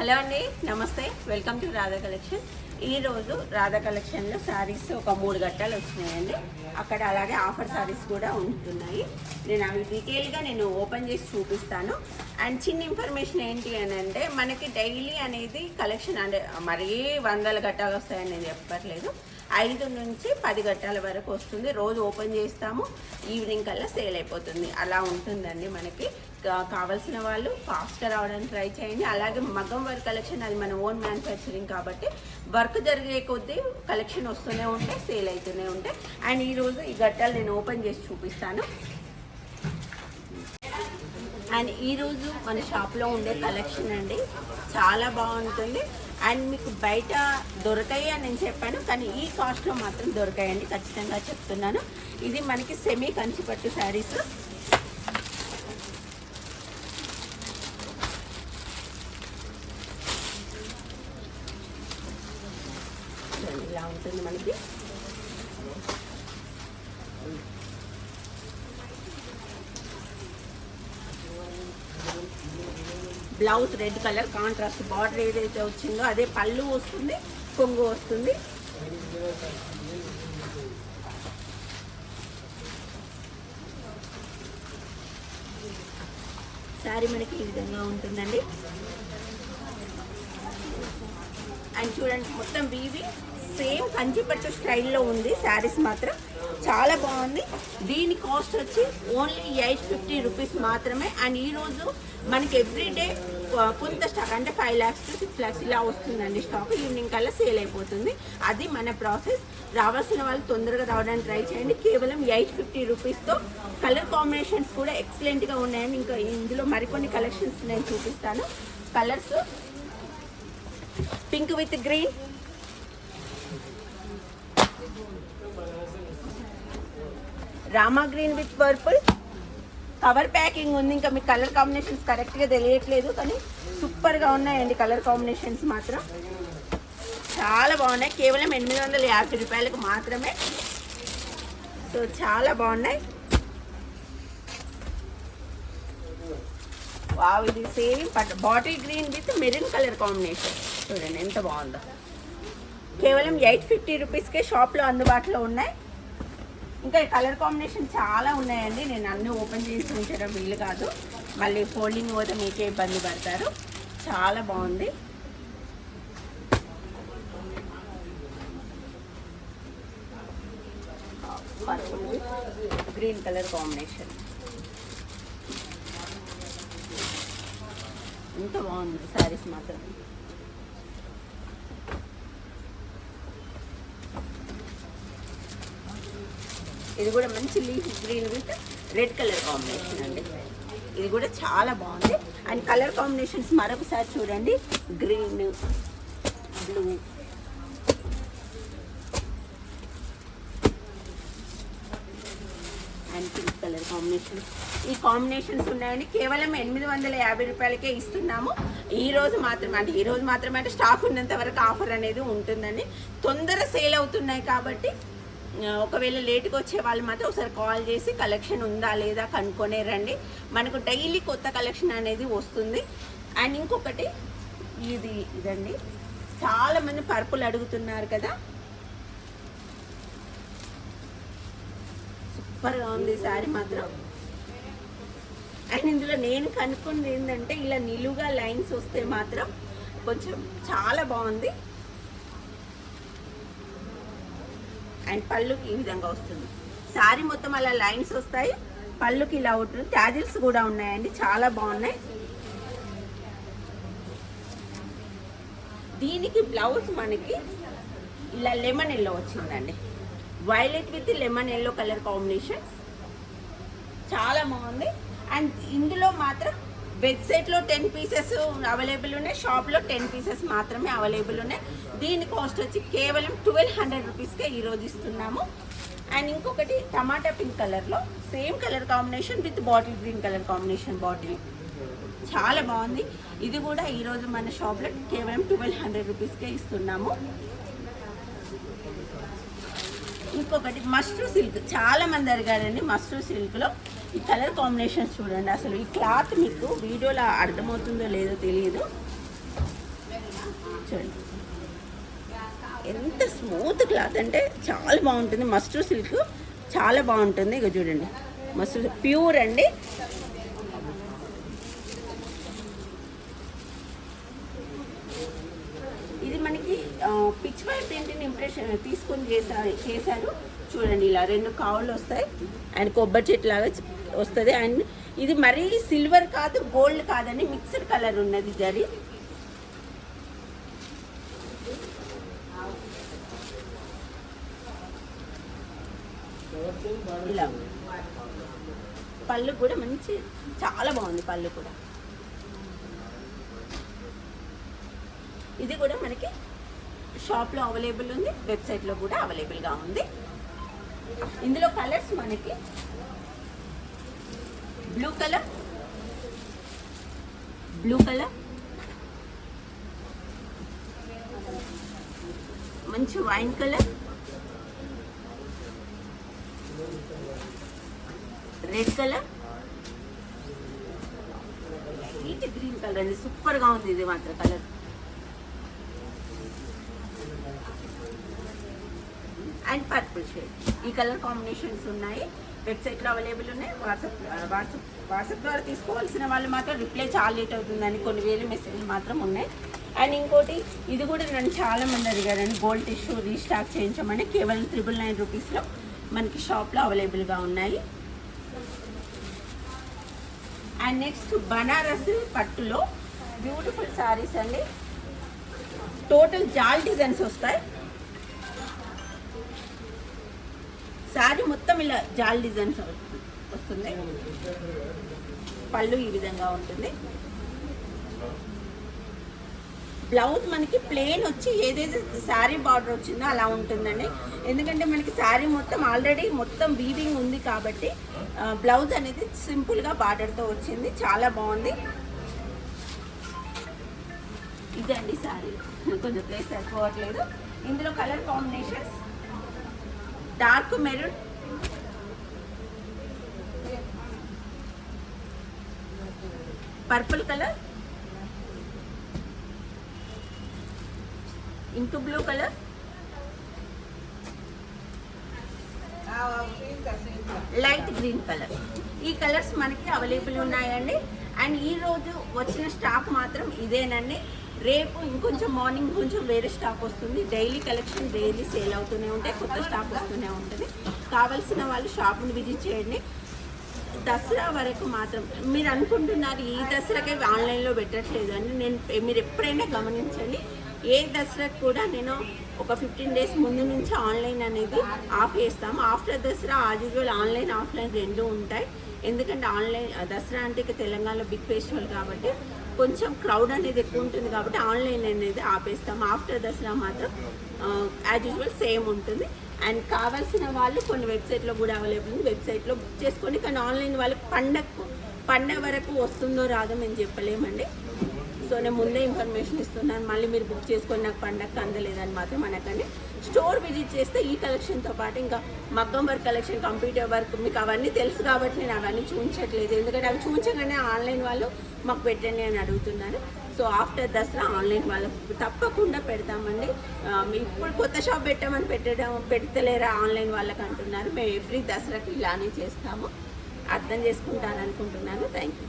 Hello అండి నమస్తే. Welcome to Radha collection ఈరోజు రాధా కలెక్షన్లో శారీస్ ఒక మూడు గట్టాలు వచ్చినాయండి. అక్కడ అలాగే ఆఫర్ శారీస్ కూడా ఉంటున్నాయి. నేను అవి డీటెయిల్గా నేను ఓపెన్ చేసి చూపిస్తాను. అండ్ చిన్న ఇన్ఫర్మేషన్ ఏంటి అని అంటే మనకి డైలీ అనేది కలెక్షన్ అంటే మరీ వందల గట్టాలు వస్తాయని నేను చెప్పట్లేదు. ఐదు నుంచి పది గంటల వరకు వస్తుంది. రోజు ఓపెన్ చేస్తాము. ఈవినింగ్ కల్లా సేల్ అయిపోతుంది. అలా ఉంటుందండి మనకి. కావాల్సిన వాళ్ళు ఫాస్ట్గా రావడానికి ట్రై చేయండి. అలాగే మగం వర్క్ కలెక్షన్ అది మన ఓన్ మ్యానుఫ్యాక్చరింగ్ కాబట్టి వర్క్ జరిగే కొద్దీ కలెక్షన్ వస్తూనే ఉంటాయి సేల్ అవుతూనే ఉంటాయి అండ్ ఈరోజు ఈ గట్టాలు నేను ఓపెన్ చేసి చూపిస్తాను. అండ్ ఈరోజు మన షాప్లో ఉండే కలెక్షన్ అండి చాలా బాగుంటుంది. అండ్ మీకు బయట దొరకాయి అని నేను చెప్పాను కానీ ఈ కాస్ట్లో మాత్రం దొరకాయండి ఖచ్చితంగా చెప్తున్నాను. ఇది మనకి సెమీ కంచిపట్టు శారీస్. ఇలా మనకి. Blouse red colour contrast border ఏదైతే వచ్చిందో అదే పళ్ళు వస్తుంది కొంగు వస్తుంది. శారీ మనకి ఈ విధంగా ఉంటుందండి. అండ్ చూడండి మొత్తం వీవి. సేమ్ కంచిపట్టు స్టైల్లో ఉంది శారీస్ మాత్రం చాలా బాగుంది. దీని కాస్ట్ వచ్చి ఓన్లీ ఎయిట్ ఫిఫ్టీ రూపీస్ మాత్రమే. అండ్ ఈరోజు మనకి ఎవ్రీడే కొంత స్టాక్ అంటే five lakhs to six lakhs ఇలా వస్తుందండి స్టాక్. ఈవినింగ్ కల్లా సేల్ అయిపోతుంది. అది మన ప్రాసెస్. రావాల్సిన వాళ్ళు తొందరగా రావడానికి ట్రై చేయండి. కేవలం ఎయిట్ ఫిఫ్టీ రూపీస్తో కలర్ కాంబినేషన్స్ కూడా ఎక్సలెంట్గా ఉన్నాయండి. ఇంకా ఇందులో మరికొన్ని కలెక్షన్స్ నేను చూపిస్తాను. Colours pink with green Rama green with purple. Cover packing ఉంది. ఇంకా మీ కలర్ కాంబినేషన్స్ కరెక్ట్గా తెలియట్లేదు కానీ సూపర్గా ఉన్నాయండి కలర్ కాంబినేషన్స్ మాత్రం. చాలా బాగున్నాయి. కేవలం ఎనిమిది వందల యాభై రూపాయలకు మాత్రమే. సో చాలా బాగున్నాయి. వావ్ ఇది సేమ్ పట్ bottle green with maroon colour combination చూడండి ఎంత బాగుందో. కేవలం ఎయిట్ ఫిఫ్టీ రూపీస్కే షాప్లో అందుబాటులో ఉన్నాయి. ఇంకా కలర్ కాంబినేషన్ చాలా ఉన్నాయండి. నేను అన్నీ ఓపెన్ చేసి ఉంచడం వీలు కాదు. మళ్ళీ ఫోల్డింగ్ పోతే మీకే ఇబ్బంది పడతారు. చాలా బాగుంది. Green colour combination. ఎంత బాగుంది శారీస్ మాత్రం. ఇది కూడా మంచి leaf green with red colour combination అండి. ఇది కూడా చాలా బాగుంది. అండ్ కలర్ కాంబినేషన్స్ మరొకసారి చూడండి. Green blue and pink colour combination ఈ కాంబినేషన్స్ ఉన్నాయండి. కేవలం ఎనిమిది వందల యాభై రూపాయలకే ఇస్తున్నాము. ఈ రోజు మాత్రమే అంటే ఈ రోజు మాత్రమే అంటే స్టాక్ ఉన్నంత వరకు ఆఫర్ అనేది ఉంటుందండి. తొందర సేల్ అవుతున్నాయి కాబట్టి ఒకవేళ లేట్గా వచ్చే వాళ్ళు మాత్రం ఒకసారి కాల్ చేసి కలెక్షన్ ఉందా లేదా కనుక్కొనే రండి. మనకు డైలీ కొత్త కలెక్షన్ అనేది వస్తుంది. అండ్ ఇంకొకటి ఇది ఇదండి. చాలామంది పర్పులు అడుగుతున్నారు కదా. సూపర్గా ఉంది సారీ శారీ మాత్రం. అండ్ ఇందులో నేను కనుక్కుంది ఏంటంటే ఇలా నిలువుగా లైన్స్ వస్తే మాత్రం కొంచెం చాలా బాగుంది. అండ్ పళ్ళుకి ఈ విధంగా వస్తుంది. శారీ మొత్తం అలా లైన్స్ వస్తాయి. పళ్ళుకి ఇలా ఉంటుంది ట్యాజిల్స్ కూడా ఉన్నాయండి. చాలా బాగున్నాయి. దీనికి బ్లౌజ్ మనకి ఇలా లెమన్ ఎల్లో వచ్చిందండి violet with lemon yellow colour combination చాలా బాగుంది. అండ్ ఇందులో మాత్రం వెబ్సైట్లో టెన్ పీసెస్ అవైలబుల్ ఉన్నాయి. షాప్లో టెన్ పీసెస్ మాత్రమే అవైలబుల్ ఉన్నాయి. దీని కాస్ట్ వచ్చి కేవలం ట్వెల్వ్ హండ్రెడ్ రూపీస్కే ఈరోజు ఇస్తున్నాము. అండ్ ఇంకొకటి టమాటా పింక్ కలర్లో same colour combination with bottle green colour combination bottle చాలా బాగుంది. ఇది కూడా ఈరోజు మన షాప్లో కేవలం ట్వెల్వ్ హండ్రెడ్ రూపీస్కే ఇస్తున్నాము. ఇంకొకటి మస్ట్రూ సిల్క్ చాలా మంది అడిగారండి మస్ట్రూ సిల్క్లో ఈ కలర్ కాంబినేషన్స్ చూడండి. అసలు ఈ క్లాత్ మీకు వీడియోలో అర్థమవుతుందో లేదో తెలియదు చూడండి. ఎంత స్మూత్ క్లాత్ అంటే చాలా బాగుంటుంది. మస్టర్ సిల్క్ చాలా బాగుంటుంది. ఇక చూడండి. మస్టర్ ప్యూర్ అండి ఇది మనకి పిచ్ వై ప్రింట్ని ఇంప్రెషన్ తీసుకొని చేసా చేశారు. చూడండి ఇలా రెండు కావులు వస్తాయి. అండ్ కొబ్బరి చెట్టు లాగా వస్తుంది. అండ్ ఇది మరీ సిల్వర్ కాదు గోల్డ్ కాదని మిక్స్డ్ కలర్ ఉన్నది జరి. ఇలా. పళ్ళు కూడా మంచి చాలా బాగుంది పళ్ళు కూడా. ఇది కూడా మనకి షాప్లో అవైలబుల్ ఉంది వెబ్సైట్లో కూడా అవైలబుల్గా ఉంది. ఇందులో కలర్స్ మనకి బ్లూ కలర్ బ్లూ కలర్ మంచి wine colour red colour. Neat green colour అండి సూపర్గా ఉంది ఇది మాత్రం కలర్. అండ్ పర్పుల్ షేడ్ ఈ కలర్ కాంబినేషన్స్ ఉన్నాయి. వెబ్సైట్లో అవైలబుల్ ఉన్నాయి. వాట్సాప్ వాట్సాప్ వాట్సాప్ ద్వారా తీసుకోవాల్సిన వాళ్ళు మాత్రం రిప్లై చాలా లేట్ అవుతుందని కొన్ని వేలు మెసేజ్లు మాత్రం ఉన్నాయి. అండ్ ఇంకోటి ఇది కూడా నన్ను చాలామంది అడిగారండి గోల్డ్ టిష్యూ రీస్టాక్ చేయించమని కేవలం త్రిబుల్ నైన్ రూపీస్లో మనకి షాప్లో అవైలబుల్గా ఉన్నాయి. అండ్ నెక్స్ట్ బనారస్ పట్టులో బ్యూటిఫుల్ శారీస్ అండి. టోటల్ జాల్ డిజైన్స్ వస్తాయి. శారీ మొత్తం ఇలా జాల్ డిజైన్స్ వస్తుంది పళ్ళు ఈ విధంగా ఉంటుంది. బ్లౌజ్ మనకి ప్లెయిన్ వచ్చి ఏదైతే శారీ బార్డర్ వచ్చిందో అలా ఉంటుందండి. ఎందుకంటే మనకి శారీ మొత్తం ఆల్రెడీ మొత్తం వీవింగ్ ఉంది కాబట్టి బ్లౌజ్ అనేది సింపుల్గా బార్డర్తో వచ్చింది. చాలా బాగుంది. ఇదండి శారీ. కొంచెం ప్లేస్ సరిపోవట్లేదు. ఇందులో colour combination dark maroon. Purple colour. Into blue colour. Light green colour. ఈ కలర్స్ మనకి అవైలబుల్ ఉన్నాయండి. అండ్ ఈ రోజు వచ్చిన స్టాక్ మాత్రం ఇదేనండి. రేపు ఇంకొంచెం మార్నింగ్ కొంచెం వేరే స్టాక్ వస్తుంది. డైలీ కలెక్షన్ డైలీ సేల్ అవుతూనే ఉంటాయి. కొత్త స్టాక్ వస్తూనే ఉంటుంది. కావాల్సిన వాళ్ళు షాపును విజిట్ చేయండి. దసరా వరకు మాత్రం మీరు అనుకుంటున్నారు ఈ దసరాకే ఆన్లైన్లో పెట్టట్లేదు అని నేను మీరు ఎప్పుడైనా గమనించండి. ఏ దసరాకు కూడా నేను ఒక ఫిఫ్టీన్ డేస్ ముందు నుంచి ఆన్లైన్ అనేది ఆఫ్ చేస్తాము. After Dasara as usual online offline రెండు ఉంటాయి. ఎందుకంటే ఆన్లైన్ దసరా అంటే ఇక తెలంగాణలో బిగ్ ఫెస్టివల్ కాబట్టి కొంచెం క్రౌడ్ అనేది ఎక్కువ ఉంటుంది కాబట్టి ఆన్లైన్ అనేది ఆపేస్తాము ఆఫ్టర్ దసరా మాత్రం యాజ్ యూజువల్ సేమ్ ఉంటుంది. అండ్ కావాల్సిన వాళ్ళు కొన్ని వెబ్సైట్లో కూడా అవైలబుల్ ఉంది. వెబ్సైట్లో బుక్ చేసుకోండి. కానీ ఆన్లైన్ వాళ్ళకి పండగ పండగ వరకు వస్తుందో రాదో మేము చెప్పలేమండి. సో ముందే ఇన్ఫర్మేషన్ ఇస్తున్నాను. మళ్ళీ మీరు బుక్ చేసుకొని నాకు పండగ అందలేదని మాత్రం అనకండి. స్టోర్ విజిట్ చేస్తే ఈ కలెక్షన్తో పాటు ఇంకా మగ్గం వర్క్ కలెక్షన్ కంప్యూటర్ వర్క్ మీకు అవన్నీ తెలుసు కాబట్టి నేను అవన్నీ చూపించట్లేదు. ఎందుకంటే అవి చూపించగానే ఆన్లైన్ వాళ్ళు మాకు పెట్టండి అని అడుగుతున్నారు. సో ఆఫ్టర్ దసరా ఆన్లైన్ వాళ్ళకి తప్పకుండా పెడతామండి. ఇప్పుడు కొత్త షాప్ పెట్టామని పెట్టడం పెడతలేరా ఆన్లైన్ వాళ్ళకి అంటున్నారు. మేము ఎవ్రీ దసరాకి ఇలానే చేస్తాము. అర్థం చేసుకుంటారనుకుంటున్నాను థ్యాంక్ యూ